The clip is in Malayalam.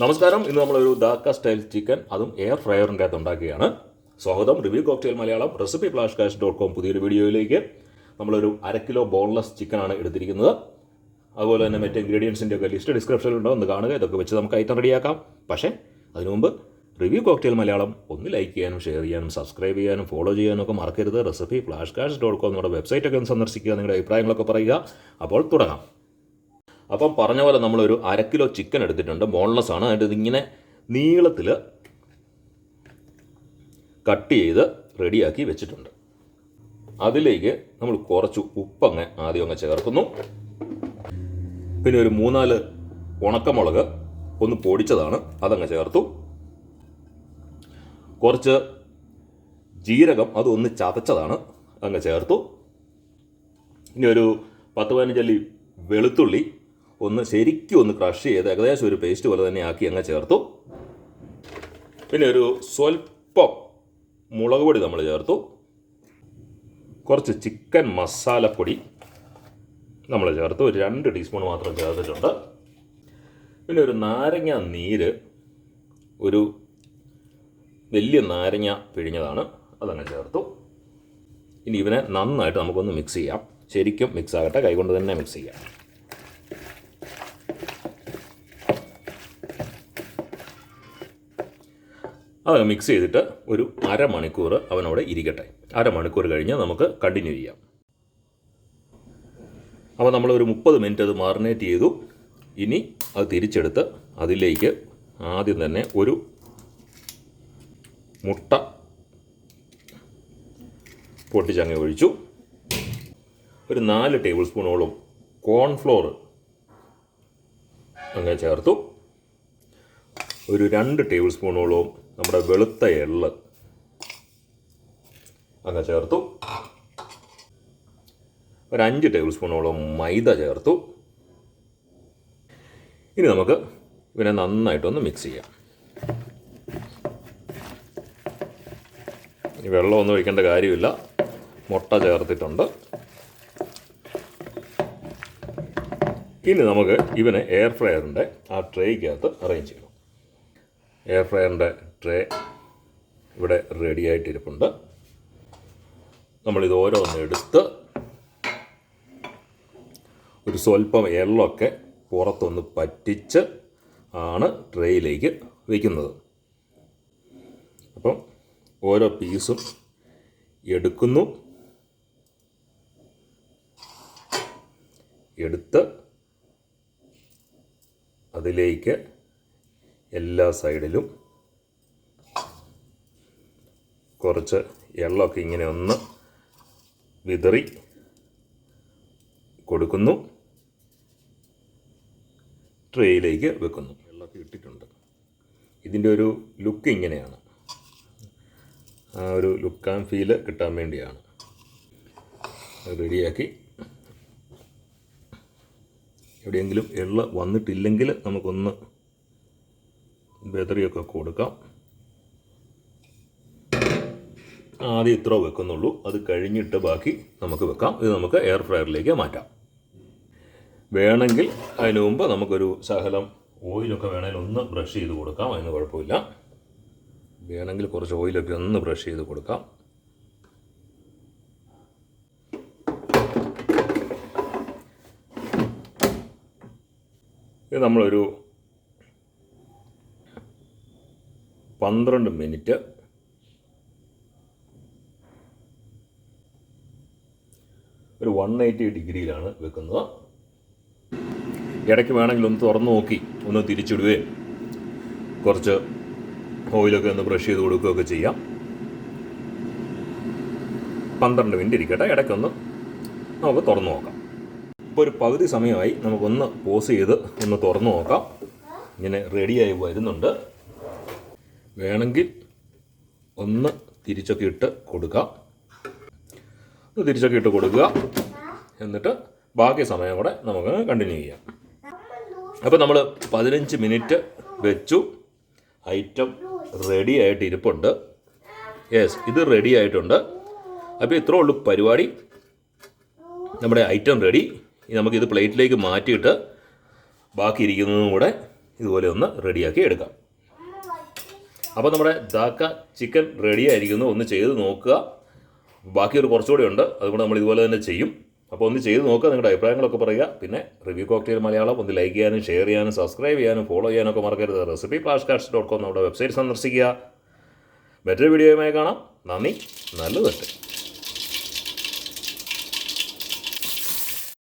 നമസ്കാരം. ഇന്ന് നമ്മളൊരു ദാക്ക സ്റ്റൈൽ ചിക്കൻ അതും എയർ ഫ്രയറിന്റെ അകത്ത് ഉണ്ടാക്കുകയാണ് സ്വാഗതം. Review cocktail Malayalam recipe flash cash dot com പുതിയൊരു വീഡിയോയിലേക്ക്. നമ്മളൊരു അര കിലോ ബോൺലെസ് ആണ് എടുത്തിരിക്കുന്നത്. അതുപോലെ തന്നെ മറ്റ് ഇൻഗ്രീഡിയൻസിന്റെ ഒക്കെ ലിസ്റ്റ് ഡിസ്ക്രിപ്ഷനിലുണ്ടോ ഒന്ന് കാണുക. ഇതൊക്കെ വെച്ച് നമുക്ക് ഐറ്റം റെഡിയാക്കാം. പക്ഷേ അതിനു മുമ്പ് റിവ്യൂ കോക്ടെയിൽ മലയാളം ഒന്ന് ലൈക്ക് ചെയ്യാനും ഷെയർ ചെയ്യാനും സബ്സ്ക്രൈബ് ചെയ്യാനും ഫോളോ ചെയ്യാനും ഒക്കെ മറക്കരുത്. Recipe flash cash dot com നമ്മുടെ വെബ്സൈറ്റ് ഒക്കെ ഒന്ന് സന്ദർശിക്കുക നിങ്ങളുടെ അഭിപ്രായങ്ങളൊക്കെ പറയുക. അപ്പോൾ തുടങ്ങാം. അപ്പം പറഞ്ഞ പോലെ നമ്മളൊരു അര കിലോ ചിക്കൻ എടുത്തിട്ടുണ്ട്. ബോൺലെസ് ആണ്. അതിന്റെ ഇതിങ്ങനെ നീളത്തിൽ കട്ട് ചെയ്ത് റെഡിയാക്കി വെച്ചിട്ടുണ്ട്. അതിലേക്ക് നമ്മൾ കുറച്ച് ഉപ്പങ്ങ് ആദ്യം അങ്ങ് ചേർക്കുന്നു. പിന്നെ ഒരു മൂന്നാൽ ഉണക്കമുളക് ഒന്ന് പൊടിച്ചതാണ്. അതങ്ങ് ചേർത്തു. കുറച്ച് ജീരകം അതൊന്ന് ചതച്ചതാണ്. അങ്ങ് ചേർത്തു. ഇനി ഒരു പത്ത് പതിനഞ്ചല്ലി വെളുത്തുള്ളി ഒന്ന് ശരിക്കും ഒന്ന് ക്രഷ് ചെയ്ത് ഏകദേശം ഒരു പേസ്റ്റ് പോലെ തന്നെ ആക്കി അങ്ങ് ചേർത്തു. പിന്നെ ഒരു സ്വൽപ്പം മുളക് പൊടി നമ്മൾ ചേർത്തു. കുറച്ച് ചിക്കൻ മസാലപ്പൊടി നമ്മൾ ചേർത്തു. ഒരു രണ്ട് ടീസ്പൂൺ മാത്രം ചേർത്തിട്ടുണ്ട്. പിന്നെ ഒരു നാരങ്ങ നീര് ഒരു വലിയ നാരങ്ങ പിഴിഞ്ഞതാണ്. അതങ്ങ് ചേർത്തു. ഇനി ഇവനെ നന്നായിട്ട് നമുക്കൊന്ന് മിക്സ് ചെയ്യാം. ശരിക്കും മിക്സ് ആകട്ടെ കൈകൊണ്ട് തന്നെ മിക്സ് ചെയ്യാം. അത് മിക്സ് ചെയ്തിട്ട് ഒരു അരമണിക്കൂർ അവനവിടെ ഇരിക്കട്ടെ. അരമണിക്കൂർ കഴിഞ്ഞ് നമുക്ക് കണ്ടിന്യൂ ചെയ്യാം. അപ്പോൾ നമ്മൾ ഒരു മുപ്പത് മിനിറ്റ് അത് മാറിനേറ്റ് ചെയ്തു. ഇനി അത് തിരിച്ചെടുത്ത് അതിലേക്ക് ആദ്യം തന്നെ ഒരു മുട്ട പൊട്ടിച്ചങ്ങ ഒഴിച്ചു. ഒരു നാല് ടേബിൾ സ്പൂണോളം കോൺഫ്ലോർ അങ്ങനെ ചേർത്തു. ഒരു രണ്ട് ടേബിൾ സ്പൂണോളം നമ്മുടെ വെളുത്ത എള്ള്. അങ്ങ് ചേർത്തു. ഒരു അഞ്ച് ടേബിൾ സ്പൂണോളം മൈദ ചേർത്തു. ഇനി നമുക്ക് ഇവനെ നന്നായിട്ടൊന്ന് മിക്സ് ചെയ്യാം. ഇനി വെള്ളമൊന്നും ഒഴിക്കേണ്ട കാര്യമില്ല. മുട്ട ചേർത്തിട്ടുണ്ട്. ഇനി നമുക്ക് ഇവനെ എയർ ഫ്രയറിന്റെ ആ ട്രേക്കകത്ത് അറേഞ്ച് ചെയ്യണം. എയർ ഫ്രയറിന്റെ ട്രേ ഇവിടെ റെഡി ആയിട്ടിരിപ്പുണ്ട്. നമ്മളിത് ഓരോന്ന് എടുത്ത് ഒരു സ്വല്പം എള്ളൊക്കെ പുറത്തൊന്ന് പറ്റിച്ച് ആണ് ട്രേയിലേക്ക് വയ്ക്കുന്നത് അപ്പം ഓരോ പീസും എടുക്കുന്നു. എടുത്ത് അതിലേക്ക് എല്ലാ സൈഡിലും കുറച്ച് എള്ളൊക്കെ ഇങ്ങനെ ഒന്ന് വിതറി കൊടുക്കുന്നു. ട്രേയിലേക്ക് വെക്കുന്നു. വെള്ളമൊക്കെ ഇട്ടിട്ടുണ്ട്. ഇതിന്റെ ഒരു ലുക്ക് ഇങ്ങനെയാണ്. ആ ഒരു ലുക്ക് ആൻഡ് ഫീൽ കിട്ടാൻ വേണ്ടിയാണ്. റെഡിയാക്കി. എവിടെയെങ്കിലും എള്ള വന്നിട്ടില്ലെങ്കിൽ നമുക്കൊന്ന് ബെതറിയൊക്കെ കൊടുക്കാം. ആദ്യം ഇത്ര വെക്കുന്നുള്ളൂ. അത് കഴിഞ്ഞിട്ട് ബാക്കി നമുക്ക് വെക്കാം. ഇത് നമുക്ക് എയർ ഫ്രയറിലേക്ക് മാറ്റാം. വേണമെങ്കിൽ അതിന് മുമ്പ് നമുക്കൊരു സഹലം ഓയിലൊക്കെ വേണമെങ്കിൽ ഒന്ന് ബ്രഷ് ചെയ്ത് കൊടുക്കാം. അതിന് കുഴപ്പമില്ല. വേണമെങ്കിൽ കുറച്ച് ഓയിലൊക്കെ ഒന്ന് ബ്രഷ് ചെയ്ത് കൊടുക്കാം. ഇത് നമ്മളൊരു പന്ത്രണ്ട് മിനിറ്റ് വൺ എയ്റ്റി ഡിഗ്രിയിലാണ് വെക്കുന്നത്. ഇടയ്ക്ക് വേണമെങ്കിൽ ഒന്ന് തുറന്നു നോക്കി ഒന്ന് തിരിച്ചിടുകയും കുറച്ച് ഓയിലൊക്കെ ഒന്ന് ബ്രഷ് ചെയ്ത് കൊടുക്കുകയൊക്കെ ചെയ്യാം. പന്ത്രണ്ട് മിനിറ്റ് ഇരിക്കട്ടെ ഇടയ്ക്കൊന്ന് നമുക്ക് തുറന്നു നോക്കാം. ഇപ്പോൾ ഒരു പകുതി സമയമായി നമുക്കൊന്ന് പോസ് ചെയ്ത് ഒന്ന് തുറന്നു നോക്കാം. ഇങ്ങനെ റെഡിയായി വരുന്നുണ്ട്. വേണമെങ്കിൽ ഒന്ന് തിരിച്ചൊക്കെ ഇട്ട് കൊടുക്കാം. ഒന്ന് തിരിച്ചൊക്കെ ഇട്ട് കൊടുക്കുക. എന്നിട്ട് ബാക്കി സമയം കൂടെ നമുക്ക് കണ്ടിന്യൂ ചെയ്യാം. അപ്പോൾ നമ്മൾ പതിനഞ്ച് മിനിറ്റ് വെച്ചു. ഐറ്റം റെഡി ആയിട്ട് ഇരിപ്പുണ്ട്. യെസ് ഇത് റെഡി ആയിട്ടുണ്ട്. അപ്പോൾ ഇത്രേ ഉള്ളൂ പരിപാടി. നമ്മുടെ ഐറ്റം റെഡി നമുക്കിത് പ്ലേറ്റിലേക്ക് മാറ്റിയിട്ട് ബാക്കി ഇരിക്കുന്നതും കൂടെ ഇതുപോലെ ഒന്ന് റെഡിയാക്കി എടുക്കാം. അപ്പോൾ നമ്മുടെ ദാക്ക ചിക്കൻ റെഡി ആയിരിക്കുന്നു. ഒന്ന് ചെയ്ത് നോക്കുക. ബാക്കി ഒരു കുറച്ചുകൂടെ ഉണ്ട്. അതുകൊണ്ട് നമ്മൾ ഇതുപോലെ തന്നെ ചെയ്യും. അപ്പോൾ ഒന്ന് ചെയ്ത് നോക്കുക നിങ്ങളുടെ അഭിപ്രായങ്ങളൊക്കെ പറയുക. പിന്നെ റിവ്യൂ കോക്ടെയിൽ മലയാളം ഒന്ന് ലൈക്ക് ചെയ്യാനും ഷെയർ ചെയ്യാനും സബ്സ്ക്രൈബ് ചെയ്യാനും ഫോളോ ചെയ്യാനും ഒക്കെ മറക്കരുത്. Recipe flash cards dot com നമ്മുടെ വെബ്സൈറ്റ് സന്ദർശിക്കുക. മറ്റൊരു വീഡിയോയുമായി കാണാം. നന്ദി. നല്ലത്